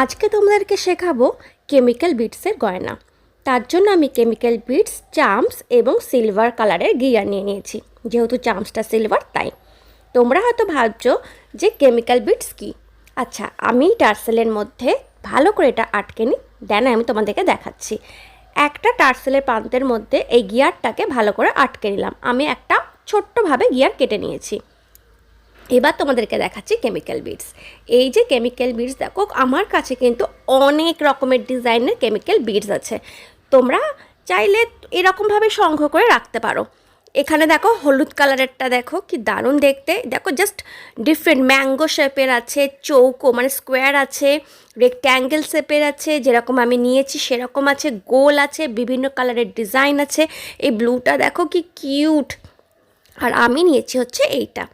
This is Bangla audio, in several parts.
আজকে তোমাদেরকে শেখাবো কেমিক্যাল বিটসের গয়না। তার জন্য আমি কেমিক্যাল বিটস চাম্পস এবং সিলভার কালারের গিয়ার নিয়ে নিয়েছি। যেহেতু চাম্পসটা সিলভার তাই। তোমরা হয়তো ভাবছ যে কেমিক্যাল বিটস কি? আচ্ছা আমি টার্সেলের মধ্যে ভালো করে এটা আটকে নিই, দেন আমি তোমাদেরকে দেখাচ্ছি। একটা টার্সেলের প্রান্তের মধ্যে এই গিয়ারটাকে ভালো করে আটকে নিলাম। আমি একটা ছোট্টভাবে গিয়ার কেটে নিয়েছি। এবার তোমাদেরকে দেখাচ্ছি কেমিক্যাল বিডস এই যে কেমিক্যাল বিডস দেখো, আমার কাছে কিন্তু অনেক রকমের ডিজাইনের কেমিক্যাল বিডস আছে। তোমরা চাইলে এরকমভাবে সংগ্রহ করে রাখতে পারো। এখানে দেখো, হলুদ কালারেরটা দেখো, কি দারুণ দেখতে। দেখো জাস্ট ডিফারেন্ট ম্যাঙ্গো শেপের আছে, চৌকো মানে স্কোয়ার আছে রেক্ট্যাঙ্গেল শেপের আছে, যেরকম আমি নিয়েছি সেরকম আছে, গোল আছে, বিভিন্ন কালারের ডিজাইন আছে। এই ব্লুটা দেখো, কি কিউট আর আমি নিয়েছি হচ্ছে এইটা।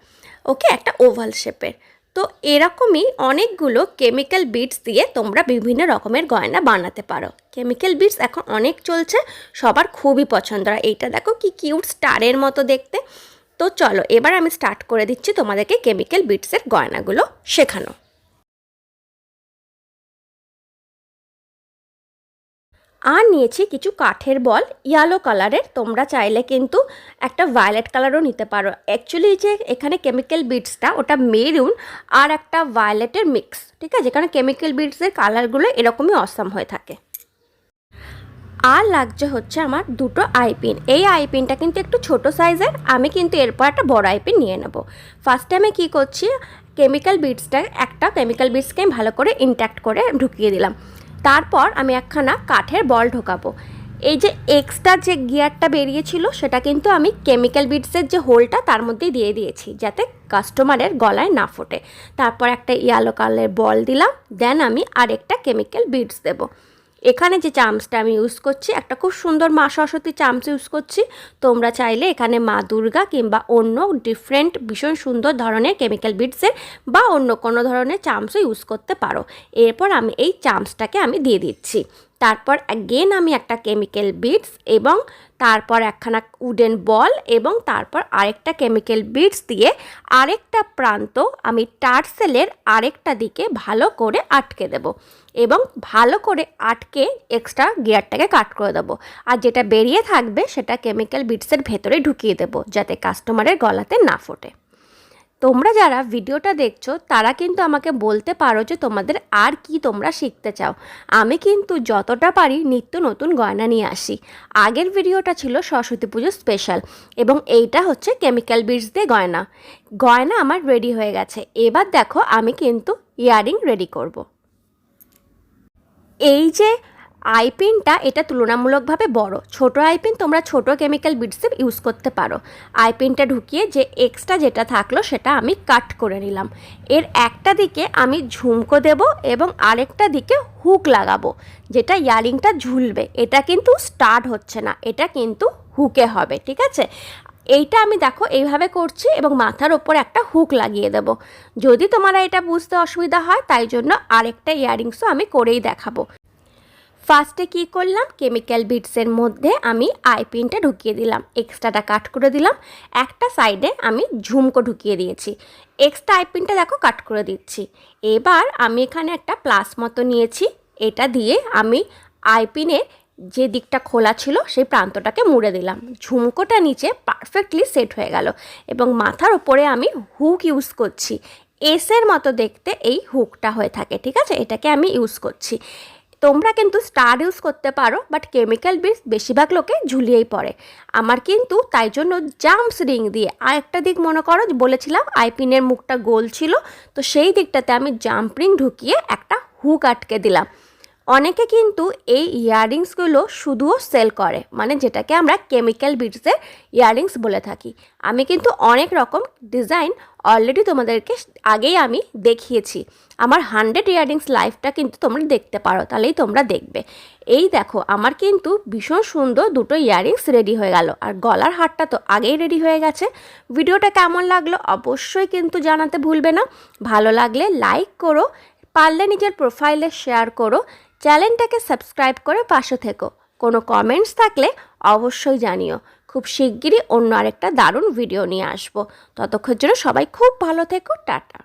ওকে একটা ওভাল শেপের। তো এরকমই অনেকগুলো কেমিক্যাল বিটস দিয়ে তোমরা বিভিন্ন রকমের গয়না বানাতে পারো। কেমিক্যাল বিটস এখন অনেক চলছে, সবার খুবই পছন্দ। হয় এইটা দেখো কি কিউট স্টারের মতো দেখতে। তো চলো, এবার আমি স্টার্ট করে দিচ্ছি তোমাদেরকে কেমিক্যাল বিটসের গয়নাগুলো শেখানো। আর নিয়েছি কিছু কাঠের বল ইয়েলো কালারের তোমরা চাইলে কিন্তু একটা ভায়োলেট কালারও নিতে পারো। অ্যাকচুয়ালি যে এখানে কেমিক্যাল বিটসটা ওটা মেরুন আর একটা ভায়োলেটের মিক্স ঠিক আছে? এখানে কেমিক্যাল বিটসের কালারগুলো এরকমই অসাম হয়ে থাকে। আর লাগছে হচ্ছে আমার দুটো আইপিন এই আইপিনটা কিন্তু একটু ছোট সাইজের আমি কিন্তু এরপর একটা বড় আইপিন নিয়ে নেব। ফার্স্টে আমি কী করছি কেমিক্যাল বিটসটা একটা কেমিক্যাল বিটসকে ভালো করে ইনট্যাক্ট করে ঢুকিয়ে দিলাম। তারপর আমি একখানা কাঠের বল ঢোকাবো। এই যে এক্সট্রা যে গিয়ারটা বেরিয়েছিল, সেটা কিন্তু আমি কেমিক্যাল বিটসের যে হোলটা তার মধ্যেই দিয়ে দিয়েছি, যাতে কাস্টমারের গলায় না ফোটে। তারপর একটা ইয়ালো কালারের বল দিলাম দেন আমি আরেকটা কেমিক্যাল বিটস দেবো। এখানে যে চামচটা আমি ইউজ করছি, একটা খুব সুন্দর মা সরস্বতী চামচ ইউজ করছি। তোমরা চাইলে এখানে মা দুর্গা কিংবা অন্য ডিফারেন্ট ভীষণ সুন্দর ধরনের কেমিক্যাল বিটসের বা অন্য কোনো ধরনের চামচও ইউজ করতে পারো। এরপর আমি এই চামচটাকে আমি দিয়ে দিচ্ছি। তারপর অ্যাগেন আমি একটা কেমিক্যাল বিটস এবং তারপর একখানা উডেন বল এবং তারপর আরেকটা কেমিক্যাল বিটস দিয়ে আরেকটা প্রান্ত আমি টার্সেলের আরেকটা দিকে ভালো করে আটকে দেব এবং ভালো করে আটকে এক্সট্রা গিয়ারটাকে কাট করে দেবো। আর যেটা বেরিয়ে থাকবে সেটা কেমিক্যাল বিটসের ভেতরে ঢুকিয়ে দেবো যাতে কাস্টমারের গলাতে না ফোটে। তোমরা যারা ভিডিওটা দেখছ, তারা কিন্তু আমাকে বলতে পারো যে তোমাদের আর কি তোমরা শিখতে চাও। আমি কিন্তু যতটা পারি নিত্য নতুন গয়না নিয়ে আসি। আগের ভিডিওটা ছিল সরস্বতী পুজো স্পেশাল এবং এইটা হচ্ছে কেমিক্যাল বিটস দিয়ে গয়না। গয়না আমার রেডি হয়ে গেছে। এবার দেখো আমি কিন্তু ইয়ারিং রেডি করব। এই যে আইপিনটা এটা তুলনামূলকভাবে বড়। ছোট আইপিন তোমরা ছোট কেমিক্যাল বিটসে ইউজ করতে পারো। আইপিনটা ঢুকিয়ে যে এক্সট্রা যেটা থাকল সেটা আমি কাট করে নিলাম। এর একটা দিকে আমি ঝুমকো দেব এবং আরেকটা দিকে হুক লাগাবো, যেটা ইয়ারিংটা ঝুলবে। এটা কিন্তু স্টার্ট হচ্ছে না, এটা কিন্তু হুকে হবে, ঠিক আছে? এইটা আমি দেখো এইভাবে করছি এবং মাথার ওপর একটা হুক লাগিয়ে দেব। যদি তোমারা এটা বুঝতে অসুবিধা হয়, তাই জন্য আরেকটা ইয়ারিংসও আমি করেই দেখাবো। ফার্স্টে কি করলাম? কেমিক্যাল বিটসের মধ্যে আমি আইপিনটা ঢুকিয়ে দিলাম। এক্সট্রাটা কাট করে দিলাম। একটা সাইডে আমি ঝুমকো ঢুকিয়ে দিয়েছি। এক্সট্রা আইপিনটা দেখো কাট করে দিচ্ছি। এবার আমি এখানে একটা প্লাস মতো নিয়েছি। এটা দিয়ে আমি আইপিনের যে দিকটা খোলা ছিল সেই প্রান্তটাকে মুড়ে দিলাম। ঝুমকোটা নিচে পারফেক্টলি সেট হয়ে গেল এবং মাথার ওপরে আমি হুক ইউজ করছি। এসের মতো দেখতে এই হুকটা হয়ে থাকে, ঠিক আছে? এটাকে আমি ইউজ করছি। তোমরা কিন্তু স্টার ইউজ করতে পারো বাট কেমিক্যাল বিস বেশিরভাগ লোকে ঝুলিয়েই পড়ে। আমার কিন্তু তাই জন্য জাম্পস রিং দিয়ে আর একটা দিক মনে করো, বলেছিলাম আইপিনের মুখটা গোল ছিল, তো সেই দিকটাতে আমি জাম্প রিং ঢুকিয়ে একটা হুক আটকে দিলাম। অনেকে কিন্তু এই ইয়াররিংসগুলো শুধুও সেল করে মানে যেটাকে আমরা কেমিক্যাল বিটসের ইয়াররিংস বলে থাকি। আমি কিন্তু অনেক রকম ডিজাইন অলরেডি তোমাদেরকে আগেই আমি দেখিয়েছি। আমার হান্ড্রেড ইয়াররিংস লাইফটা কিন্তু তোমরা দেখতে পারো, তাহলেই তোমরা দেখবে। এই দেখো, আমার কিন্তু ভীষণ সুন্দর দুটো ইয়াররিংস রেডি হয়ে গেল, আর গলার হারটা তো আগেই রেডি হয়ে গেছে। ভিডিওটা কেমন লাগল অবশ্যই কিন্তু জানাতে ভুলবে না। ভালো লাগলে লাইক করো, পারলে নিজের প্রোফাইলে শেয়ার করো চ্যানেলটাকে সাবস্ক্রাইব করে পাশে থেকো। কোনো কমেন্টস থাকলে অবশ্যই জানিও। খুব শিগগিরই অন্য আরেকটা দারুণ ভিডিও নিয়ে আসব। ততক্ষণ জন্য সবাই খুব ভালো থেকো। টাটা।